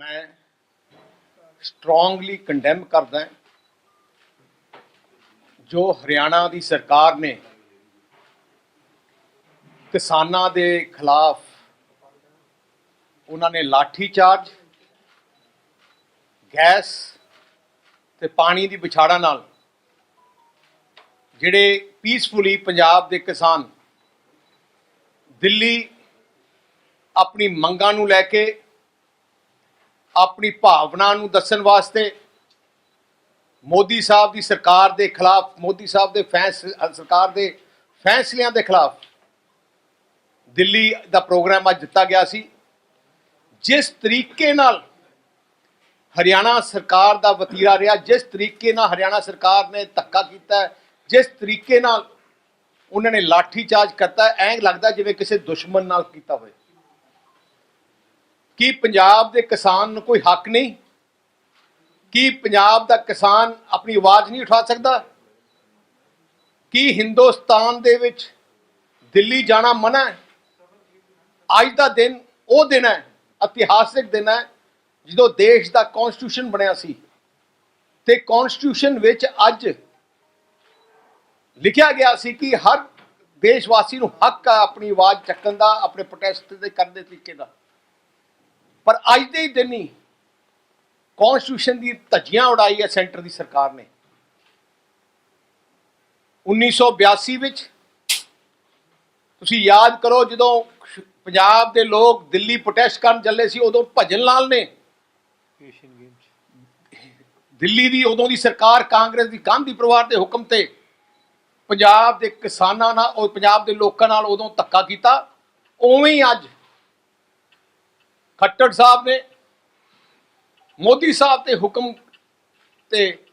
ਮੈਂ strongly condemn ਕਰਦਾ ਜੋ ਹਰਿਆਣਾ ਦੀ ਸਰਕਾਰ ਨੇ ਕਿਸਾਨਾਂ ਦੇ ਖਿਲਾਫ ਉਹਨਾਂ ਨੇ ਲਾਠੀ ਚਾਰਜ, ਗੈਸ ਤੇ ਪਾਣੀ ਦੀ ਵਿਛਾੜਾ ਨਾਲ ਜਿਹੜੇ ਪੀਸਫੁਲੀ ਪੰਜਾਬ ਦੇ ਕਿਸਾਨ ਦਿੱਲੀ ਆਪਣੀ ਮੰਗਾਂ ਨੂੰ ਲੈ ਕੇ ਆਪਣੀ ਭਾਵਨਾ ਨੂੰ ਦੱਸਣ ਵਾਸਤੇ ਮੋਦੀ ਸਾਹਿਬ ਦੀ ਸਰਕਾਰ ਦੇ ਖਿਲਾਫ ਮੋਦੀ ਸਾਹਿਬ ਦੇ ਫੈਸਲੇ ਸਰਕਾਰ ਦੇ ਫੈਸਲਿਆਂ ਦੇ ਖਿਲਾਫ ਦਿੱਲੀ ਦਾ ਪ੍ਰੋਗਰਾਮ ਅੱਜ ਦਿੱਤਾ ਗਿਆ ਸੀ। ਜਿਸ ਤਰੀਕੇ ਨਾਲ ਹਰਿਆਣਾ ਸਰਕਾਰ ਦਾ ਵਤੀਰਾ ਰਿਹਾ ਜਿਸ ਤਰੀਕੇ ਨਾਲ ਹਰਿਆਣਾ ਸਰਕਾਰ ਨੇ ਧੱਕਾ ਕੀਤਾ ਜਿਸ ਤਰੀਕੇ ਨਾਲ ਉਹਨਾਂ ਨੇ ਲਾਠੀ ਚਾਰਜ ਕਰਤਾ ਹੈ, ਐਂ ਲੱਗਦਾ ਜਿਵੇਂ ਕਿਸੇ ਦੁਸ਼ਮਣ ਨਾਲ ਕੀਤਾ ਹੋਵੇ। ਕੀ ਪੰਜਾਬ ਦੇ ਕਿਸਾਨ ਨੂੰ ਕੋਈ ਹੱਕ ਨਹੀਂ? ਕੀ ਪੰਜਾਬ ਦਾ ਕਿਸਾਨ ਆਪਣੀ ਆਵਾਜ਼ ਨਹੀਂ ਉਠਾ ਸਕਦਾ? ਕੀ ਹਿੰਦੁਸਤਾਨ ਦੇ ਵਿੱਚ ਦਿੱਲੀ ਜਾਣਾ ਮਨਾ ਹੈ? ਅੱਜ ਦਾ ਦਿਨ ਉਹ ਦਿਨ ਹੈ, ਇਤਿਹਾਸਿਕ ਦਿਨ ਹੈ, ਜਦੋਂ ਦੇਸ਼ ਦਾ ਕਨਸਟੀਟਿਊਸ਼ਨ ਬਣਿਆ ਸੀ। ਤੇ ਕਨਸਟੀਟਿਊਸ਼ਨ ਵਿੱਚ ਅੱਜ ਲਿਖਿਆ ਗਿਆ ਸੀ ਕਿ ਹਰ ਦੇਸ਼ਵਾਸੀ ਨੂੰ ਹੱਕ ਹੈ ਆਪਣੀ ਆਵਾਜ਼ ਚੱਕਣ ਦਾ, ਆਪਣੇ ਪ੍ਰੋਟੈਸਟ ਦੇ ਕਰਨ ਦੇ ਤਰੀਕੇ ਦਾ। ਪਰ ਅੱਜ ਦੇ ਹੀ ਦਿਨ ਹੀ ਕਨਸਟੀਟਿਊਸ਼ਨ ਦੀ ਧੱਜੀਆਂ ਉਡਾਈ ਹੈ ਸੈਂਟਰ ਦੀ ਸਰਕਾਰ ਨੇ। 1982 ਵਿੱਚ ਤੁਸੀਂ ਯਾਦ ਕਰੋ ਜਦੋਂ ਪੰਜਾਬ ਦੇ ਲੋਕ ਦਿੱਲੀ ਪ੍ਰੋਟੈਸਟ ਕਰਨ ਚੱਲੇ ਸੀ ਉਦੋਂ ਭਜਨ ਲਾਲ ਨੇ ਏਸ਼ੀਅਨ ਗੇਮਸ ਦਿੱਲੀ ਦੀ ਉਦੋਂ ਦੀ ਸਰਕਾਰ ਕਾਂਗਰਸ ਦੀ ਗਾਂਧੀ ਪਰਿਵਾਰ ਦੇ ਹੁਕਮ ਤੇ ਪੰਜਾਬ ਦੇ ਕਿਸਾਨਾਂ ਨਾਲ ਔਰ ਪੰਜਾਬ ਦੇ ਲੋਕਾਂ ਨਾਲ ਉਦੋਂ ਧੱਕਾ ਕੀਤਾ। ਉਵੇਂ ਹੀ ਅੱਜ ਖੱਟੜ ਸਾਹਿਬ ਨੇ, ਮੋਦੀ ਸਾਹਿਬ ਦੇ ਹੁਕਮ ਤੇ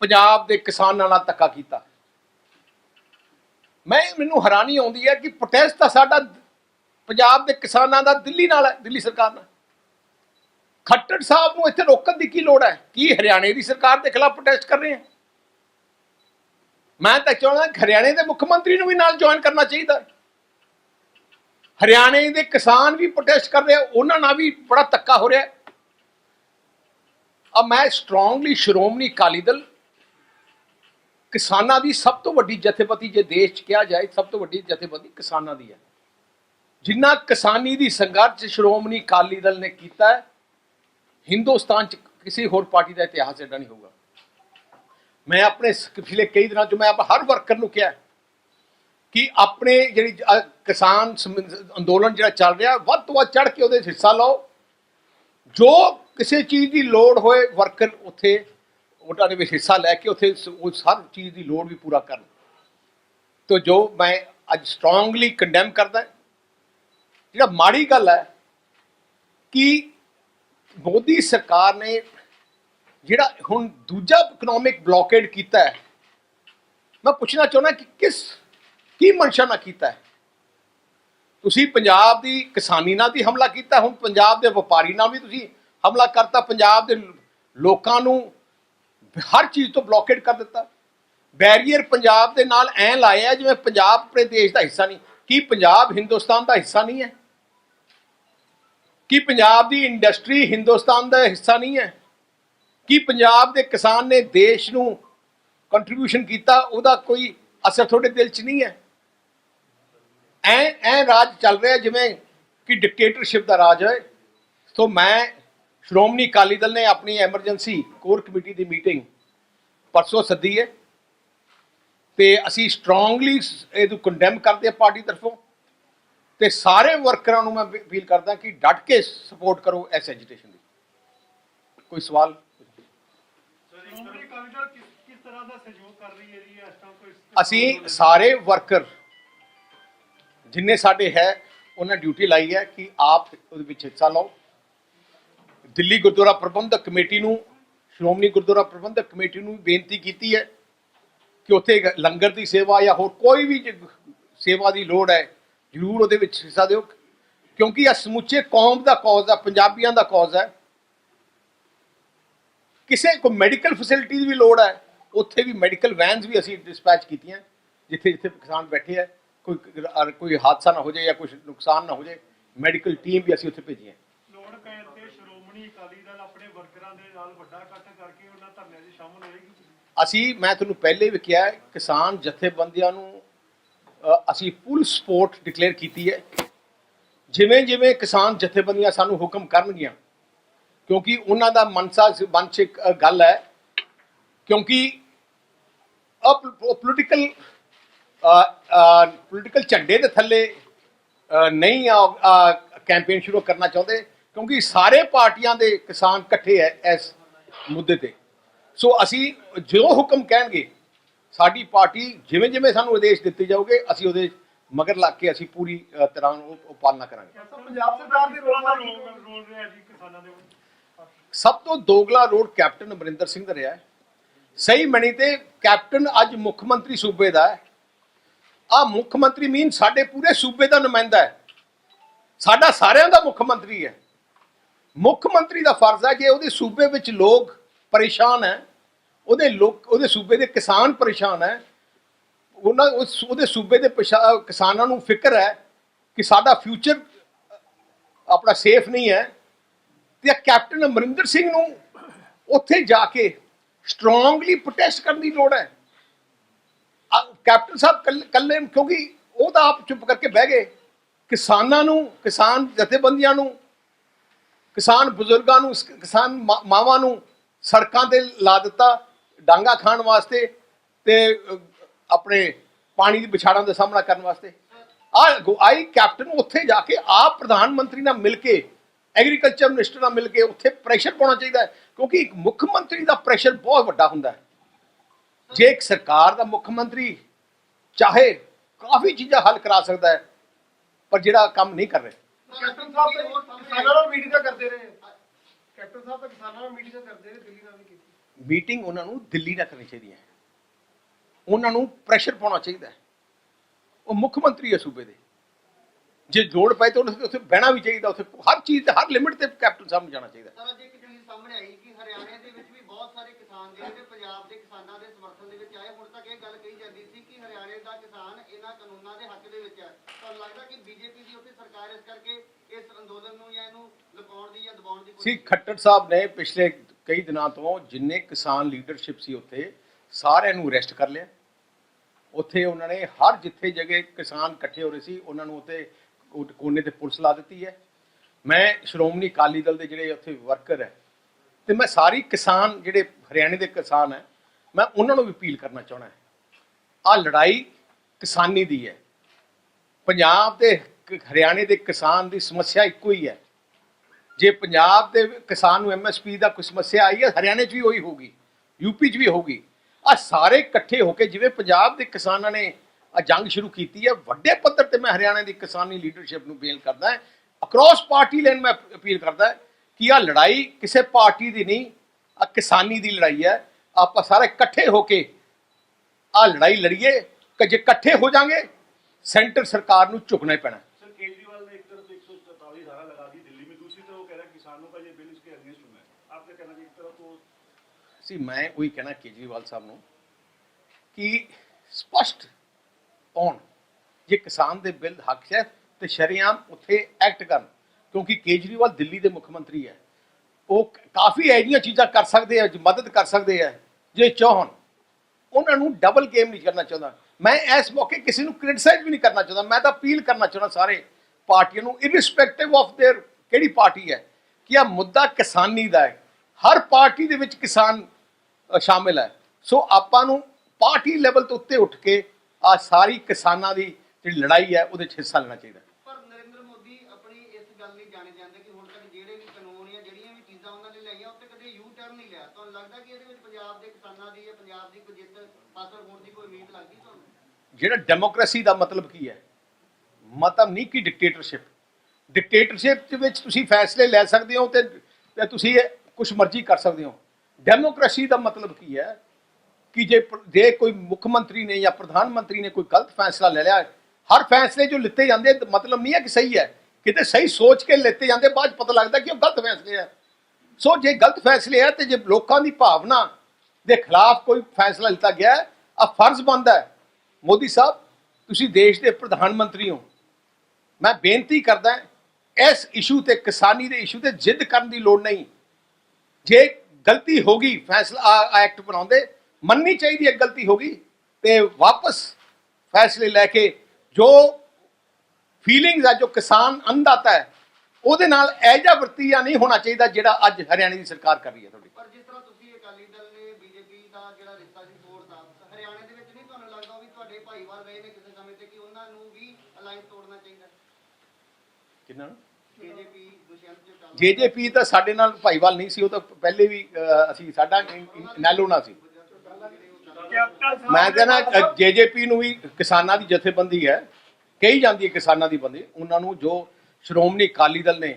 ਪੰਜਾਬ ਦੇ ਕਿਸਾਨਾਂ ਨਾਲ ਧੱਕਾ ਕੀਤਾ। ਮੈਂ, ਮੈਨੂੰ ਹੈਰਾਨੀ ਆਉਂਦੀ ਹੈ ਕਿ ਪ੍ਰੋਟੈਸਟ ਤਾਂ ਸਾਡਾ ਪੰਜਾਬ ਦੇ ਕਿਸਾਨਾਂ ਦਾ, ਦਿੱਲੀ ਨਾਲ ਹੈ, ਦਿੱਲੀ ਸਰਕਾਰ ਨਾਲ। ਖੱਟੜ ਸਾਹਿਬ ਨੂੰ ਇੱਥੇ ਰੋਕਣ ਦੀ ਕੀ ਲੋੜ ਹੈ? ਕੀ ਹਰਿਆਣੇ ਦੀ ਸਰਕਾਰ ਦੇ ਖਿਲਾਫ ਪ੍ਰੋਟੈਸਟ ਕਰ ਰਹੇ ਹੈ? ਮੈਂ ਤਾਂ ਚਾਹੁੰਦਾ ਹਰਿਆਣੇ ਦੇ ਮੁੱਖ ਮੰਤਰੀ ਨੂੰ ਵੀ ਨਾਲ ਜੁਆਇਨ ਕਰਨਾ ਚਾਹੀਦਾ ਹੈ। ਹਰਿਆਣੇ ਦੇ ਕਿਸਾਨ ਵੀ ਪ੍ਰੋਟੈਸਟ ਕਰ ਰਹੇ ਆ, ਉਹਨਾਂ ਨਾਲ ਵੀ ਬੜਾ ਧੱਕਾ ਹੋ ਰਿਹਾ ਆ ਮੈਂ ਸਟਰੋਂਗਲੀ ਸ਼੍ਰੋਮਣੀ ਅਕਾਲੀ ਦਲ ਕਿਸਾਨਾਂ ਦੀ ਸਭ ਤੋਂ ਵੱਡੀ ਜਥੇਬੰਦੀ ਜੇ ਦੇਸ਼ 'ਚ ਕਿਹਾ ਜਾਏ, ਸਭ ਤੋਂ ਵੱਡੀ ਜਥੇਬੰਦੀ ਕਿਸਾਨਾਂ ਦੀ ਹੈ। ਜਿੰਨਾ ਕਿਸਾਨੀ ਦੀ ਸੰਘਰਸ਼ ਸ਼੍ਰੋਮਣੀ ਅਕਾਲੀ ਦਲ ਨੇ ਕੀਤਾ ਹੈ, ਹਿੰਦੁਸਤਾਨ 'ਚ ਕਿਸੇ ਹੋਰ ਪਾਰਟੀ ਦਾ ਇਤਿਹਾਸ ਐਡਾ ਨਹੀਂ ਹੋਊਗਾ। ਮੈਂ ਆਪਣੇ ਪਿਛਲੇ ਕਈ ਦਿਨਾਂ 'ਚ ਮੈਂ ਆਪ ਹਰ ਵਰਕਰ ਨੂੰ ਕਿਹਾ ਕਿ ਆਪਣੇ ਜਿਹੜੀ ਅ, ਕਿਸਾਨ ਸਮਿ- ਅੰਦੋਲਨ ਜਿਹੜਾ ਚੱਲ ਰਿਹਾ ਵੱਧ ਤੋਂ ਵੱਧ ਚੜ ਕੇ ਉਹਦੇ 'ਚ ਹਿੱਸਾ ਲਓ। ਜੋ ਕਿਸੇ ਚੀਜ਼ ਦੀ ਲੋੜ ਹੋਏ ਵਰਕਰ ਉੱਥੇ ਉਹਨਾਂ ਦੇ ਵਿੱਚ ਹਿੱਸਾ ਲੈ ਕੇ ਉੱਥੇ ਸ- ਉਸ ਹਰ ਚੀਜ਼ ਦੀ ਲੋੜ ਵੀ ਪੂਰਾ ਕਰਨ। ਤੋ ਜੋ ਮੈਂ ਅੱਜ ਸਟਰੋਂਗਲੀ ਕੰਡੈਮ ਕਰਦਾ ਜਿਹੜਾ ਮਾੜੀ ਗੱਲ ਹੈ ਕਿ ਮੋਦੀ ਸਰਕਾਰ ਨੇ ਜਿਹੜਾ ਹੁਣ ਦੂਜਾ ਇਕਨੋਮਿਕ ਬਲੌਕੇਡ ਕੀਤਾ ਹੈ ਮੈਂ ਪੁੱਛਣਾ ਚਾਹੁੰਦਾ ਕਿ ਕਿਸ ਕੀ ਮਨਸ਼ਾ ਨਾਲ ਕੀਤਾ ਹੈ? ਤੁਸੀਂ ਪੰਜਾਬ ਦੀ ਕਿਸਾਨੀ ਨਾਲ ਵੀ ਹਮਲਾ ਕੀਤਾ, ਹੁਣ ਪੰਜਾਬ ਦੇ ਵਪਾਰੀ ਨਾਲ ਵੀ ਤੁਸੀਂ ਹਮਲਾ ਕਰਤਾ, ਪੰਜਾਬ ਦੇ ਲੋਕਾਂ ਨੂੰ ਹਰ ਚੀਜ਼ ਤੋਂ ਬਲੌਕੇਡ ਕਰ ਦਿੱਤਾ। ਬੈਰੀਅਰ ਪੰਜਾਬ ਦੇ ਨਾਲ ਐ ਲਾਇਆ ਜਿਵੇਂ ਪੰਜਾਬ ਆਪਣੇ ਦੇਸ਼ ਦਾ ਹਿੱਸਾ ਨਹੀਂ, ਕੀ ਪੰਜਾਬ ਹਿੰਦੁਸਤਾਨ ਦਾ ਹਿੱਸਾ ਨਹੀਂ ਹੈ? ਕੀ ਪੰਜਾਬ ਦੀ ਇੰਡਸਟਰੀ ਹਿੰਦੁਸਤਾਨ ਦਾ ਹਿੱਸਾ ਨਹੀਂ ਹੈ? ਕੀ ਪੰਜਾਬ ਦੇ ਕਿਸਾਨ ਨੇ ਦੇਸ਼ ਨੂੰ ਕੰਟਰੀਬਿਊਸ਼ਨ ਕੀਤਾ, ਉਹਦਾ ਕੋਈ ਅਸਰ ਤੁਹਾਡੇ ਦਿਲ 'ਚ ਨਹੀਂ ਹੈ? ਐ ਐ ਰਾਜ ਚੱਲ ਰਿਹਾ ਜਿਵੇਂ ਕਿ ਡਿਕਟੇਟਰਸ਼ਿਪ ਦਾ ਰਾਜ ਹੈ ਸੋ ਮੈਂ ਸ਼੍ਰੋਮਣੀ ਅਕਾਲੀ ਦਲ ਨੇ ਆਪਣੀ ਐਮਰਜੈਂਸੀ ਕੋਰ ਕਮੇਟੀ ਦੀ ਮੀਟਿੰਗ ਪਰਸੋਂ ਸੱਦੀ ਹੈ ਤੇ ਅਸੀਂ ਸਟਰੋਂਗਲੀ ਇਹਨੂੰ ਕੰਡੈਮ ਕਰਦੇ ਹਾਂ ਪਾਰਟੀ ਤਰਫੋਂ। ਤੇ ਸਾਰੇ ਵਰਕਰਾਂ ਨੂੰ ਮੈਂ ਅਪੀਲ ਕਰਦਾ ਕਿ ਡਟ ਕੇ ਸਪੋਰਟ ਕਰੋ ਇਸ ਐਜੀਟੇਸ਼ਨ ਦੀ। ਕੋਈ ਸਵਾਲ? ਸ਼੍ਰੋਮਣੀ ਅਕਾਲੀ ਦਲ ਕਿਸ ਕਿਸ ਤਰ੍ਹਾਂ ਦਾ ਸਹਿਯੋਗ ਕਰ ਰਹੀ ਹੈ ਜੀ? ਇਸ ਟਾਈਮ ਕੋਈ ਅਸੀਂ ਸਾਰੇ ਵਰਕਰ ਜਿੰਨੇ ਸਾਡੇ ਹੈ, ਉਹਨਾਂ ਡਿਊਟੀ ਲਾਈ ਹੈ ਕਿ ਆਪ ਉਹਦੇ ਵਿੱਚ ਹਿੱਸਾ ਲਓ। ਦਿੱਲੀ ਗੁਰਦੁਆਰਾ ਪ੍ਰਬੰਧਕ ਕਮੇਟੀ ਨੂੰ, ਸ਼੍ਰੋਮਣੀ ਗੁਰਦੁਆਰਾ ਪ੍ਰਬੰਧਕ ਕਮੇਟੀ ਨੂੰ ਬੇਨਤੀ ਕੀਤੀ ਹੈ ਕਿ ਉੱਥੇ ਲੰਗਰ ਦੀ ਸੇਵਾ ਜਾਂ ਹੋਰ ਕੋਈ ਵੀ ਸੇਵਾ ਦੀ ਲੋੜ ਹੈ, ਜ਼ਰੂਰ ਉਹਦੇ ਵਿੱਚ ਹਿੱਸਾ ਦਿਓ। ਕਿਉਂਕਿ ਇਹ ਸਮੁੱਚੇ ਕੌਮ ਦਾ ਕੌਜ਼ ਹੈ, ਪੰਜਾਬੀਆਂ ਦਾ ਕੌਜ਼ ਹੈ। ਕਿਸੇ ਕੋ ਮੈਡੀਕਲ ਫੈਸਿਲਿਟੀ ਦੀ ਵੀ ਲੋੜ ਹੈ, ਉੱਥੇ ਵੀ ਮੈਡੀਕਲ ਵੈਨਸ ਵੀ ਅਸੀਂ ਡਿਸਪੈਚ ਕੀਤੀਆਂ ਜਿੱਥੇ ਜਿੱਥੇ ਕਿਸਾਨ ਬੈਠੇ ਹੈ। ਕੋਈ ਕੋਈ ਹਾਦਸਾ ਨਾ ਹੋ ਜਾਏ ਜਾਂ ਕੁਝ ਨੁਕਸਾਨ ਨਾ ਹੋ ਜਾਏ ਮੈਡੀਕਲ ਟੀਮ ਵੀ ਅਸੀਂ ਉੱਥੇ ਭੇਜੀ ਹੈ। ਲੋੜ ਪੈਣ ਤੇ ਸ਼੍ਰੋਮਣੀ ਅਕਾਲੀ ਲੀਡਰਾਂ ਦੇ ਨਾਲ ਵੱਡਾ ਇਕੱਠ ਕਰਕੇ ਉਹਨਾਂ ਧਰਨਿਆਂ 'ਚ ਸ਼ਾਮਲ ਹੋਏਗੀ ਅਸੀਂ ਮੈਂ ਤੁਹਾਨੂੰ ਪਹਿਲੇ ਵੀ ਕਿਹਾ ਕਿਸਾਨ ਜਥੇਬੰਦੀਆਂ ਨੂੰ ਅ, ਅਸੀਂ ਫੁੱਲ ਸਪੋਰਟ ਡਿਕਲੇਅਰ ਕੀਤੀ ਹੈ। ਜਿਵੇਂ ਜਿਵੇਂ ਕਿਸਾਨ ਜਥੇਬੰਦੀਆਂ ਸਾਨੂੰ ਹੁਕਮ ਕਰਨਗੀਆਂ ਕਿਉਂਕਿ ਉਹਨਾਂ ਦਾ ਮਨਸਾ ਸ- ਮਨ 'ਚ ਇੱਕ, ਅ, ਗੱਲ ਹੈ ਕਿਉਂਕਿ ਅਪ ਪੋਲੀਟੀਕਲ ਪੋਲੀਟੀਕਲ ਝੰਡੇ ਦੇ ਥੱਲੇ ਨਹੀਂ ਕੈਂਪੇਨ ਸ਼ੁਰੂ ਕਰਨਾ ਚਾਹੁੰਦੇ ਕਿਉਂਕਿ ਸਾਰੇ ਪਾਰਟੀਆਂ ਦੇ ਕਿਸਾਨ ਇਕੱਠੇ ਹੈ ਇਸ ਮੁੱਦੇ ਤੇ। ਸੋ ਅਸੀਂ ਜੋ ਹੁਕਮ ਕਹਿਣਗੇ ਸਾਡੀ ਪਾਰਟੀ ਜਿਵੇਂ ਜਿਵੇਂ ਸਾਨੂੰ ਆਦੇਸ਼ ਦਿੱਤੇ ਜਾਓਗੇ ਅਸੀਂ ਉਹਦੇ ਮਗਰ ਲੱਗ ਕੇ ਅਸੀਂ ਪੂਰੀ ਤਰ੍ਹਾਂ ਉਹ ਪਾਲਣਾ ਕਰਾਂਗੇ। ਪੰਜਾਬ ਸਰਕਾਰ ਦੇ ਰੋਲ ਦਾ ਰੋਲ ਰਿਹਾ ਜੀ ਕਿਸਾਨਾਂ ਦੇ ਵਿੱਚ ਸਭ ਤੋਂ ਦੋਗਲਾ ਰੋਡ ਕੈਪਟਨ ਅਮਰਿੰਦਰ ਸਿੰਘ ਦਾ ਰਿਹਾ ਸਹੀ ਮਣੀ ਤੇ ਕੈਪਟਨ ਅੱਜ ਮੁੱਖ ਮੰਤਰੀ ਸੂਬੇ ਦਾ ਹੈ। ਆ ਮੁੱਖ ਮੰਤਰੀ ਮੀਨ ਸਾਡੇ ਪੂਰੇ ਸੂਬੇ ਦਾ ਨੁਮਾਇੰਦਾ ਹੈ। ਸਾਡਾ ਸਾਰਿਆਂ ਦਾ ਮੁੱਖ ਮੰਤਰੀ ਹੈ। ਮੁੱਖ ਮੰਤਰੀ ਦਾ ਫਰਜ਼ ਹੈ ਜੇ ਉਹਦੇ ਸੂਬੇ ਵਿੱਚ ਲੋਕ ਪਰੇਸ਼ਾਨ ਹੈ, ਉਹਦੇ ਲੋਕ, ਉਹਦੇ ਸੂਬੇ ਦੇ ਕਿਸਾਨ ਪਰੇਸ਼ਾਨ ਹੈ, ਉਹਨਾਂ, ਉਸ, ਉਹਦੇ ਸੂਬੇ ਦੇ ਪਿਛਾ- ਕਿਸਾਨਾਂ ਨੂੰ ਫਿਕਰ ਹੈ ਕਿ ਸਾਡਾ ਫਿਊਚਰ ਆਪਣਾ ਸੇਫ ਨਹੀਂ ਹੈ ਤੇ ਕੈਪਟਨ ਅਮਰਿੰਦਰ ਸਿੰਘ ਨੂੰ ਉੱਥੇ ਜਾ ਕੇ ਸਟਰੋਂਗਲੀ ਪ੍ਰੋਟੈਸਟ ਕਰਨ ਦੀ ਲੋੜ ਹੈ। ਕੈਪਟਨ ਸਾਹਿਬ ਕੱਲ- ਕੱਲੇ ਕਿਉਂਕਿ ਉਹ ਤਾਂ ਆਪ ਚੁੱਪ ਕਰਕੇ ਬਹਿ ਗਏ। ਕਿਸਾਨਾਂ ਨੂੰ, ਕਿਸਾਨ ਜਥੇਬੰਦੀਆਂ ਨੂੰ, ਕਿਸਾਨ ਬਜ਼ੁਰਗਾਂ ਨੂੰ ਕਿਸਾਨ ਮਾ- ਮਾਵਾਂ ਨੂੰ ਸੜਕਾਂ ਤੇ ਲਾ ਦਿੱਤਾ, ਡਾਂਗਾ ਖਾਣ ਵਾਸਤੇ ਤੇ ਆਪਣੇ ਪਾਣੀ ਦੀ ਵਿਛਾੜਾਂ ਦਾ ਸਾਹਮਣਾ ਕਰਨ ਵਾਸਤੇ। ਆ ਆਈ ਕੈਪਟਨ ਉੱਥੇ ਜਾ ਕੇ ਆਪ ਪ੍ਰਧਾਨ ਮੰਤਰੀ ਨਾਲ ਮਿਲ ਕੇ, ਐਗਰੀਕਲਚਰ ਮਿਨਿਸਟਰ ਨਾਲ ਮਿਲ ਕੇ ਉੱਥੇ ਪ੍ਰੈਸ਼ਰ ਪਾਉਣਾ ਚਾਹੀਦਾ ਹੈ। ਕਿਉਂਕਿ ਮੁੱਖ ਮੰਤਰੀ ਦਾ ਪ੍ਰੈਸ਼ਰ ਬਹੁਤ ਵੱਡਾ ਹੁੰਦਾ ਹੈ। ਜੇ ਇੱਕ ਸਰਕਾਰ ਦਾ ਮੁੱਖ ਮੰਤਰੀ ਚਾਹੇ ਕਾਫੀ ਚੀਜ਼ਾਂ ਹੱਲ ਕਰਾ ਸਕਦਾ ਹੈ ਪਰ ਜਿਹੜਾ ਕੰਮ ਨਹੀਂ ਕਰ ਰਿਹਾ। ਕੈਪਟਨ ਸਾਹਿਬ ਤਾਂ ਕਿਸਾਨਾਂ ਨਾਲ ਮੀਟਿੰਗ ਕਰਦੇ ਰਹੇ। ਕੈਪਟਨ ਸਾਹਿਬ ਤਾਂ ਕਿਸਾਨਾਂ ਨਾਲ ਮੀਟਿੰਗ ਕਰਦੇ ਰਹੇ ਦਿੱਲੀ ਨਾਲ ਵੀ ਕੀਤੀ। ਮੀਟਿੰਗ ਉਹਨਾਂ ਨੂੰ ਦਿੱਲੀ ਨਾਲ ਕਰਨੀ ਚਾਹੀਦੀ ਹੈ। ਉਹਨਾਂ ਨੂੰ ਪ੍ਰੈਸ਼ਰ ਪਾਉਣਾ ਚਾਹੀਦਾ ਹੈ। ਉਹ ਮੁੱਖ ਮੰਤਰੀ ਹੈ ਸੂਬੇ ਦੇ। ਜੇ ਲੋੜ ਪਏ ਤਾਂ ਉਹਨਾਂ ਉੱਥੇ ਬਹਿਣਾ ਵੀ ਚਾਹੀਦਾ ਉੱਥੇ ਹਰ ਚੀਜ਼ ਤੇ ਹਰ ਲਿਮਿਟ ਤੇ ਕੈਪਟਨ ਸਾਹਿਬ ਨੂੰ ਜਾਣਾ ਚਾਹੀਦਾ। ਸਰ ਅੱਜ ਇੱਕ ਚੀਜ਼ ਸਾਹਮਣੇ ਆਈ ਕਿ ਹਰਿਆਣੇ ਦੇ ਵਿੱਚ ਵੀ ਬਹੁਤ ਸਾਰੇ ਕਿਸਾਨ ਜਿਹੜੇ ਨੇ ਪੰਜਾਬ ਦੇ ਕਿਸਾਨਾਂ ਦੇ ਵਿੱਚ ਆਏ ਹੁਣ ਤੱਕ ਇਹ ਗੱਲ ਕਹੀ ਜਾਂਦੀ ਸੀ ਦਾ ਕਿਸਾਨ ਇਹਨਾਂ ਕਾਨੂੰਨਾਂ ਦੇ ਹੱਕ ਦੇ ਵਿੱਚ ਹੈ। ਤੁਹਾਨੂੰ ਲੱਗਦਾ ਕਿ ਬੀਜੇਪੀ ਦੀ ਉੱਥੇ ਸਰਕਾਰ ਇਸ ਕਰਕੇ ਇਸ ਅੰਦੋਲਨ ਨੂੰ ਜਾਂ ਇਹਨੂੰ ਲੁਕਾਉਣ ਦੀ ਜਾਂ ਦਬਾਉਣ ਦੀ ਸੀ ਖੱਟੜ ਸਾਹਿਬ ਨੇ ਪਿਛਲੇ ਕਈ ਦਿਨਾਂ ਤੋਂ ਜਿੰਨੇ ਕਿਸਾਨ ਲੀਡਰਸ਼ਿਪ ਸੀ ਉੱਥੇ ਸਾਰਿਆਂ ਨੂੰ ਅਰੈਸਟ ਕਰ ਲਿਆ। ਉੱਥੇ ਉਹਨਾਂ ਨੇ ਹਰ ਜਿੱਥੇ ਜਗ੍ਹਾ ਕਿਸਾਨ ਇਕੱਠੇ ਹੋ ਰਹੇ ਸੀ ਉਹਨਾਂ ਨੂੰ ਉੱਥੇ ਕੋਨੇ ਤੇ ਪੁਲਿਸ ਲਾ ਦਿੱਤੀ ਹੈ। ਮੈਂ ਸ਼੍ਰੋਮਣੀ ਅਕਾਲੀ ਦਲ ਦੇ ਜਿਹੜੇ ਉੱਥੇ ਵਰਕਰ ਹੈ ਤੇ ਮੈਂ ਸਾਰੀ ਕਿਸਾਨ ਜਿਹੜੇ ਹਰਿਆਣੇ ਦੇ ਕਿਸਾਨ ਹੈ ਮੈਂ ਉਹਨਾਂ ਨੂੰ ਵੀ ਅਪੀਲ ਕਰਨਾ ਚਾਹਣਾ ਹੈ। ਆ ਲੜਾਈ ਕਿਸਾਨੀ ਦੀ ਹੈ। ਪੰਜਾਬ ਤੇ ਹਰਿਆਣੇ ਦੇ ਕਿਸਾਨ ਦੀ ਸਮੱਸਿਆ ਇੱਕੋ ਹੀ ਹੈ। ਜੇ ਪੰਜਾਬ ਦੇ ਕਿਸਾਨ ਨੂੰ ਐਮਐਸਪੀ ਦਾ ਕੋਈ ਸਮੱਸਿਆ ਆਈ ਹੈ, ਹਰਿਆਣੇ 'ਚ ਵੀ ਉਹੀ ਹੋਊਗੀ ਯੂਪੀ 'ਚ ਵੀ ਹੋਊਗੀ। ਆ ਸਾਰੇ ਇਕੱਠੇ ਹੋ ਕੇ ਜਿਵੇਂ ਪੰਜਾਬ ਦੇ ਕਿਸਾਨਾਂ ਨੇ ਆ ਜੰਗ ਸ਼ੁਰੂ ਕੀਤੀ ਹੈ, ਵੱਡੇ ਪੱਧਰ ਤੇ ਮੈਂ ਹਰਿਆਣੇ ਦੀ ਕਿਸਾਨੀ ਲੀਡਰਸ਼ਿਪ ਨੂੰ ਬੇਲ ਕਰਦਾ ਹਾਂ। ਅਕ੍ਰੋਸ ਪਾਰਟੀ ਲਾਈਨ ਮੈਂ ਅਪੀਲ ਕਰਦਾ ਕਿ ਆ ਲੜਾਈ ਕਿਸੇ ਪਾਰਟੀ ਦੀ ਨਹੀਂ ਆ ਕਿਸਾਨੀ ਦੀ ਲੜਾਈ ਹੈ। ਆਪਾਂ ਸਾਰੇ ਇਕੱਠੇ ਹੋ ਕੇ ਆ ਲੜਾਈ ਲੜੀਏ। ਕਿ ਜੇ ਇਕੱਠੇ ਹੋ ਜਾਾਂਗੇ ਸੈਂਟਰ ਸਰਕਾਰ ਨੂੰ ਝੁਕਣਾ ਹੀ ਪੈਣਾ सर केजरीवाल ने एक तरफ एक सौ चौतालीस धारा लगा दी दिल्ली में दूसरी तरफ वो कह रहा है किसानों का ये बिल इसके अगेंस्ट में है आपका कहना है एक तरफ तो ਸੀ ਮੈਂ ਉਹੀ ਕਹਿਣਾ ਕੇਜਰੀਵਾਲ ਸਾਹਿਬ ਨੂੰ ਕਿ ਸਪਸ਼ਟ ਹੋਣ ਜੇ ਕਿਸਾਨ ਦੇ ਬਿੱਲ ਹੱਕ ਹੈ ਤੇ ਸ਼ਰੇਆਮ ਉੱਥੇ ਐਕਟ ਕਰਨ ਕਿਉਂਕਿ ਕੇਜਰੀਵਾਲ ਦਿੱਲੀ ਦੇ ਮੁੱਖ ਮੰਤਰੀ ਹੈ ਉਹ ਕ- ਕਾਫੀ ਐਡੀਆਂ ਚੀਜ਼ਾਂ ਕਰ ਸਕਦੇ ਆ ਜੋ ਮਦਦ ਕਰ ਸਕਦੇ ਆ ਜੇ ਚਾਹਣ ਉਹਨਾਂ ਨੂੰ ਡਬਲ ਗੇਮ ਨਹੀਂ ਕਰਨਾ ਚਾਹੁੰਦਾ ਮੈਂ ਇਸ ਮੌਕੇ ਕਿਸੇ ਨੂੰ ਕ੍ਰਿਟਿਸਾਈਜ਼ ਵੀ ਨਹੀਂ ਕਰਨਾ ਚਾਹੁੰਦਾ ਮੈਂ ਤਾਂ ਅਪੀਲ ਕਰਨਾ ਚਾਹੁੰਦਾ ਸਾਰੇ ਪਾਰਟੀਆਂ ਨੂੰ ਇਰਰਿਸਪੈਕਟਿਵ ਆਫ देयर ਕਿਹੜੀ ਪਾਰਟੀ ਹੈ ਕਿ ਆ ਮੁੱਦਾ ਕਿਸਾਨੀ ਦਾ ਹੈ ਹਰ ਪਾਰਟੀ ਦੇ ਵਿੱਚ ਕਿਸਾਨ ਅ, ਸ਼ਾਮਿਲ ਹੈ ਸੋ ਆਪਾਂ ਨੂੰ ਪਾਰਟੀ ਲੈਵਲ ਤੋਂ ਉੱਤੇ ਉੱਠ ਕੇ ਆ ਸਾਰੀ ਕਿਸਾਨਾਂ ਦੀ ਜਿਹੜੀ ਲੜਾਈ ਹੈ ਉਹਦੇ 'ਚ ਹਿੱਸਾ ਲੈਣਾ ਚਾਹੀਦਾ ਹੁਣ ਤੱਕ ਜਿਹੜੇ ਵੀ ਕਾਨੂੰਨ ਜਾਂ ਜਿਹੜੀਆਂ ਵੀ ਚੀਜ਼ਾਂ ਉਹਨਾਂ ਨੇ ਲਈਆਂ ਉੱਤੇ ਕਦੇ ਯੂ ਟਰਨ ਨਹੀਂ ਲਿਆ। ਤੁਹਾਨੂੰ ਲੱਗਦਾ ਕਿ ਇਹਦੇ ਵਿੱਚ ਪੰਜਾਬ ਦੇ ਕਿਸਾਨਾਂ ਦੀ ਜਾਂ ਪੰਜਾਬ ਦੀ ਕੋਈ ਜਿੱਤ ਹਾਸਲ ਹੋਣ ਦੀ ਕੋਈ ਉਮੀਦ ਲੱਗਦੀ ਤੁਹਾਨੂੰ? ਜਿਹੜਾ ਡੈਮੋਕ੍ਰੇਸੀ ਦਾ ਮਤਲਬ ਕੀ ਹੈ? ਮਤਲਬ ਨਹੀਂ ਕਿ ਡਿਕਟੇਟਰਸ਼ਿਪ ਡਿਕਟੇਟਰਸ਼ਿਪ ਦੇ ਵਿੱਚ ਤੁਸੀਂ ਫੈਸਲੇ ਲੈ ਸਕਦੇ ਹੋ ਤੇ ਤੁਸੀਂ ਕੁਝ ਮਰਜ਼ੀ ਕਰ ਸਕਦੇ ਹੋ। ਡੈਮੋਕ੍ਰੇਸੀ ਦਾ ਮਤਲਬ ਕੀ ਹੈ? ਕਿ ਜੇ ਜੇ ਕੋਈ ਮੁੱਖ ਮੰਤਰੀ ਨੇ ਜਾਂ ਪ੍ਰਧਾਨ ਮੰਤਰੀ ਨੇ ਕੋਈ ਗਲਤ ਫੈਸਲਾ ਲੈ ਲਿਆ, ਹਰ ਫੈਸਲੇ ਜੋ ਲਿੱਤੇ ਜਾਂਦੇ, ਮਤਲਬ ਨਹੀਂ ਹੈ ਕਿ ਸਹੀ ਹੈ। ਕਿਤੇ ਸਹੀ ਸੋਚ ਕੇ ਲਿੱਤੇ ਜਾਂਦੇ, ਬਾਅਦ 'ਚ ਪਤਾ ਲੱਗਦਾ ਕਿ ਉਹ ਗਲਤ ਫੈਸਲੇ ਹੈ ਸੋ ਜੇ ਗਲਤ ਫੈਸਲੇ ਹੈ ਤੇ ਜੇ ਲੋਕਾਂ ਦੀ ਭਾਵਨਾ ਦੇ ਖਿਲਾਫ ਕੋਈ ਫੈਸਲਾ ਲਿੱਤਾ ਗਿਆ ਹੈ ਆ ਫਰਜ਼ ਬਣਦਾ ਹੈ। ਮੋਦੀ ਸਾਹਿਬ, ਤੁਸੀਂ ਦੇਸ਼ ਦੇ ਪ੍ਰਧਾਨ ਮੰਤਰੀ ਹੋ। ਮੈਂ ਬੇਨਤੀ ਕਰਦਾ ਇਸ ਇਸ਼ੂ ਤੇ, ਕਿਸਾਨੀ ਦੇ ਇਸ਼ੂ ਤੇ ਜਿੱਦ ਕਰਨ ਦੀ ਲੋੜ ਨਹੀਂ। ਜੇ ਗਲਤੀ ਹੋ ਗਈ, ਫੈਸਲਾ ਐਕਟ ਬਣਾਉਂਦੇ, ਮੰਨਣੀ ਚਾਹੀਦੀ ਹੈ ਗਲਤੀ ਹੋ ਗਈ, ਤੇ ਵਾਪਸ ਫੈਸਲੇ ਲੈ ਕੇ ਜੋ ਫੀਲਿੰਗਸ ਆ ਜੋ ਕਿਸਾਨ ਅੰਦਾਤਾ ਹੈ ਉਹਦੇ ਨਾਲ ਐਜਾ ਵਰਤੀਆ ਨਹੀਂ ਹੋਣਾ ਚਾਹੀਦਾ ਜਿਹੜਾ ਅੱਜ ਹਰਿਆਣਾ ਦੀ ਸਰਕਾਰ ਕਰ ਰਹੀ ਹੈ ਤੁਹਾਡੀ। ਪਰ ਜਿਸ ਤਰ੍ਹਾਂ ਤੁਸੀਂ ਅਕਾਲੀ ਦਲ ਨੇ ਬੀਜੇਪੀ ਦਾ ਜਿਹੜਾ ਰਿਸ਼ਤਾ ਸੀ ਤੋੜਤਾ ਹਰਿਆਣੇ ਦੇ ਵਿੱਚ ਨਹੀਂ ਤੁਹਾਨੂੰ ਲੱਗਦਾ ਵੀ ਤੁਹਾਡੇ ਭਾਈਵਾਲ ਰਹੇ ਨੇ ਕਿਸੇ ਸਮੇਂ ਤੇ ਕਿ ਉਹਨਾਂ ਨੂੰ ਵੀ ਅਲਾਈਅੰਸ ਤੋੜਨਾ ਚਾਹੀਦਾ? ਕਿੰਨਾ ਚੌਟਾਲਾ ਜੇਜੇਪੀ ਤਾਂ ਸਾਡੇ ਨਾਲ ਭਾਈਵਾਲ ਨਹੀਂ ਸੀ ਉਹ ਤਾਂ ਪਹਿਲੇ ਵੀ ਅਸੀਂ ਸਾਡਾ ਨੈਲੋ ਨਾਲ ਸੀ। ਮੈਂ ਕਹਿੰਦਾ ਜੇਜੇਪੀ ਨੂੰ ਵੀ ਕਿਸਾਨਾਂ ਦੀ ਜਥੇਬੰਦੀ ਹੈ। ਕਹੀ ਜਾਂਦੀ ਹੈ ਕਿਸਾਨਾਂ ਦੀ ਬੰਦੀ ਉਹਨਾਂ ਨੂੰ ਜੋ ਸ਼੍ਰੋਮਣੀ ਅਕਾਲੀ ਦਲ ਨੇ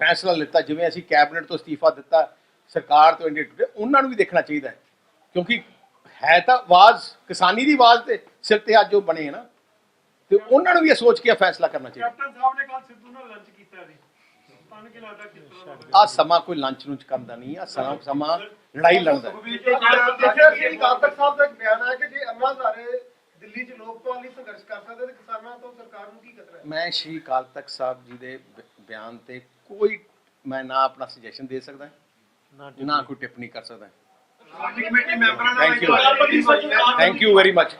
ਫੈਸਲਾ ਲਿੱਤਾ ਜਿਵੇਂ ਅਸੀਂ ਕੈਬਨਿਟ ਤੋਂ ਅਸਤੀਫਾ ਦਿੱਤਾ ਸਰਕਾਰ ਤੋਂ ਇੰਡੀਆ ਟੁਡੇ ਉਹਨਾਂ ਨੂੰ ਵੀ ਦੇਖਣਾ ਚਾਹੀਦਾ ਹੈ। ਕਿਉਂਕਿ ਹੈ ਤਾਂ ਆਵਾਜ਼ ਕਿਸਾਨੀ ਦੀ ਆਵਾਜ਼ ਤੇ ਸਿਰ ਤੇ ਅੱਜ ਉਹ ਬਣੇ ਹੈ ਨਾ। ਤੇ ਉਹਨਾਂ ਨੂੰ ਵੀ ਇਹ ਸੋਚ ਕੇ ਫੈਸਲਾ ਕਰਨਾ ਚਾਹੀਦਾ। ਕੈਪਟਨ ਸਾਹਿਬ ਨੇ ਕੱਲ ਸਿੱਧੂ ਨਾਲ ਲੰਚ ਕੀਤਾ ਸੀ ਤੁਹਾਨੂੰ ਕੀ ਲੱਗਦਾ ਕਿਸ ਤਰ੍ਹਾਂ ਆ ਸਮਾਂ ਕੋਈ ਲੰਚ ਨੂੰ ਕਰਦਾ ਨਹੀਂ ਆ ਸਮਾਂ ਸਮਾਂ ਲੜਾਈ ਲੜਦਾ ਹੈ। ਦੇਖਿਆ ਸੀ ਅਕਾਲ ਤਖਤ ਸਾਹਿਬ ਦਾ ਇੱਕ ਬਿਆਨ ਆਇਆ ਕਿ ਜੇ ਅੰਨਾ ਹਜ਼ਾਰੇ ਦਿੱਲੀ 'ਚ ਲੋਕਪਾਲ ਲਈ ਸੰਘਰਸ਼ ਕਰ ਸਕਦੇ ਤੇ ਕਿਸਾਨਾਂ ਤੋਂ ਸਰਕਾਰ ਨੂੰ ਕੀ ਖਤਰਾ ਹੈ? ਮੈਂ ਸ਼੍ਰੀ ਅਕਾਲ ਤਖਤ ਸਾਹਿਬ ਜੀ ਦੇ ਬਿਆਨ ਤੇ ਕੋਈ ਮੈਂ ਨਾ ਆਪਣਾ ਸੁਜੈਸ਼ਨ ਦੇ ਸਕਦਾ। ਨਾ ਕੋਈ ਟਿੱਪਣੀ ਕਰ ਸਕਦਾ। Thank you very much